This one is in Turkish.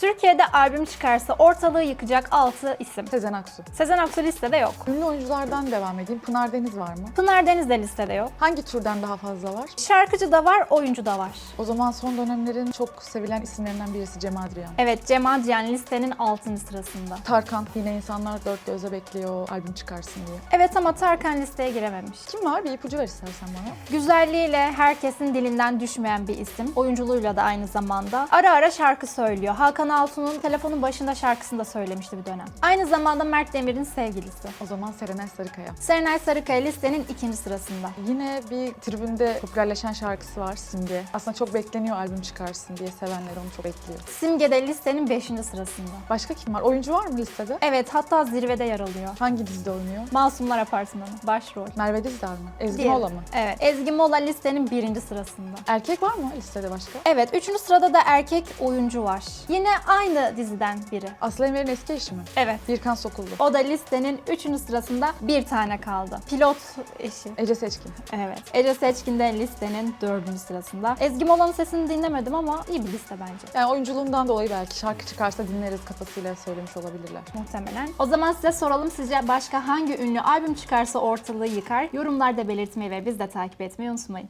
Türkiye'de albüm çıkarsa ortalığı yıkacak 6 isim. Sezen Aksu. Sezen Aksu listede yok. Ünlü oyunculardan devam edeyim. Pınar Deniz var mı? Pınar Deniz de listede yok. Hangi türden daha fazla var? Şarkıcı da var, oyuncu da var. O zaman son dönemlerin çok sevilen isimlerinden birisi Cem Adrian. Evet, Cem Adrian listenin 6. sırasında. Tarkan yine insanlar dört gözle bekliyor albüm çıkarsın diye. Evet ama Tarkan listeye girememiş. Kim var? Bir ipucu ver istersen bana. Güzelliğiyle herkesin dilinden düşmeyen bir isim. Oyunculuğuyla da aynı zamanda. Ara ara şarkı söylüyor. Hakan Altun'un telefonun başında şarkısını da söylemişti bir dönem. Aynı zamanda Mert Demir'in sevgilisi. O zaman Serenay Sarıkaya. Serenay Sarıkaya listenin ikinci sırasında. Yine bir tribünde popülerleşen şarkısı var Simge. Aslında çok bekleniyor albüm çıkarsın diye sevenler onu çok bekliyor. Simge de listenin beşinci sırasında. Başka kim var? Oyuncu var mı listede? Evet hatta zirvede yer alıyor. Hangi dizide oynuyor? Masumlar Apartmanı başrol. Merve Dizdar mı? Ezgi. Mola mı? Evet. Ezgi Mola listenin birinci sırasında. Erkek var mı listede başka? Evet. Üçüncü sırada da erkek oyuncu var. Yine aynı diziden biri. Aslı Emir'in eski eşi mi? Evet. Birkan Sokullu. O da listenin üçüncü sırasında bir tane kaldı. Pilot eşi. Ece Seçkin. Evet. Ece Seçkin de listenin dördüncü sırasında. Ezgi Mola'nın sesini dinlemedim ama iyi bir liste bence. Yani oyunculuğundan dolayı belki şarkı çıkarsa dinleriz kafasıyla söylemiş olabilirler. Muhtemelen. O zaman size soralım sizce başka hangi ünlü albüm çıkarsa ortalığı yıkar? Yorumlarda belirtmeyi ve biz de takip etmeyi unutmayın.